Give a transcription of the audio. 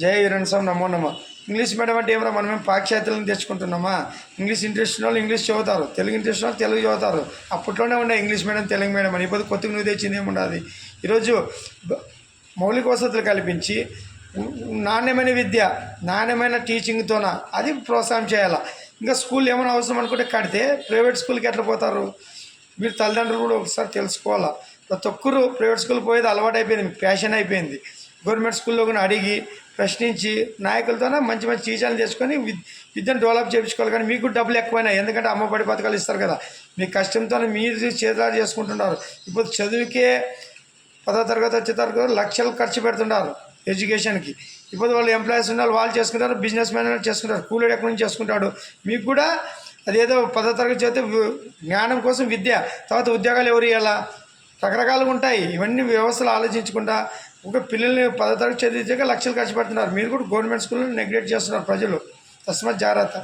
జయ వీరన్సం నమో నమ. English medium అంటే ఏమరా మనమేం పాశ్చాత్యులను తెచ్చుకుంటున్నామా? ఇంగ్లీష్ ఇంట్రెస్ట్ వాళ్ళు ఇంగ్లీష్ చదువుతారు. తెలుగు ఇంట్రెస్ట్ వాళ్ళు తెలుగు చదువుతారు. అప్పట్లోనే ఉండే ఇంగ్లీష్ మీడియం తెలుగు మీడియం అని. ఇప్పుడు కొత్తగా నువ్వు తెచ్చింది ఏముండదు ఈరోజు మౌలిక వసతులు కల్పించి నాణ్యమైన విద్య నాణ్యమైన టీచింగ్తోన అది ప్రోత్సాహం చేయాలి? ఇంకా స్కూల్ ఏమైనా అవసరం అనుకుంటే కడితే ప్రైవేట్ స్కూల్కి ఎట్లా పోతారు? మీరు తల్లిదండ్రులు కూడా ఒకసారి తెలుసుకోవాలా? ప్రతి ఒక్కరు ప్రైవేట్ స్కూల్ పోయేది అలవాటు అయిపోయింది ప్యాషన్ అయిపోయింది. గవర్నమెంట్ స్కూల్లో కూడా అడిగి ప్రశ్నించి నాయకులతోనే మంచి మంచి టీచర్లు తెచ్చుకొని విద్ విద్యను డెవలప్ చేయించుకోవాలి. కానీ మీకు డబ్బులు ఎక్కువైనాయి. ఎందుకంటే అమ్మఒడి పథకాలు ఇస్తారు కదా. మీ కష్టంతో మీరు చేతులాడు చేసుకుంటున్నారు. ఇప్పుడు చదువుకే పదో తరగతి వచ్చే తరగతి లక్షలు ఖర్చు పెడుతున్నారు ఎడ్యుకేషన్కి. ఇప్పుడు వాళ్ళు ఎంప్లాయీస్ ఉన్నారు వాళ్ళు చేసుకుంటారు బిజినెస్ మ్యాన్ చేసుకుంటారు కూలీడు ఎక్కడి నుంచి చేసుకుంటాడు? మీకు కూడా అదేదో పదో తరగతి చదివితే జ్ఞానం కోసం విద్య తర్వాత ఉద్యోగాలు ఎవరు ఇవ్వాలా రకరకాలుగా ఉంటాయి. ఇవన్నీ వ్యవస్థలు ఆలోచించకుండా ఇంకా పిల్లల్ని పదో తరగతి చదివించాక లక్షలు ఖర్చు పెడుతున్నారు. మీరు కూడా గవర్నమెంట్ స్కూల్లో నెగ్లెక్ట్ చేస్తున్నారు ప్రజలు. తస్మాత్ జాగ్రత్త.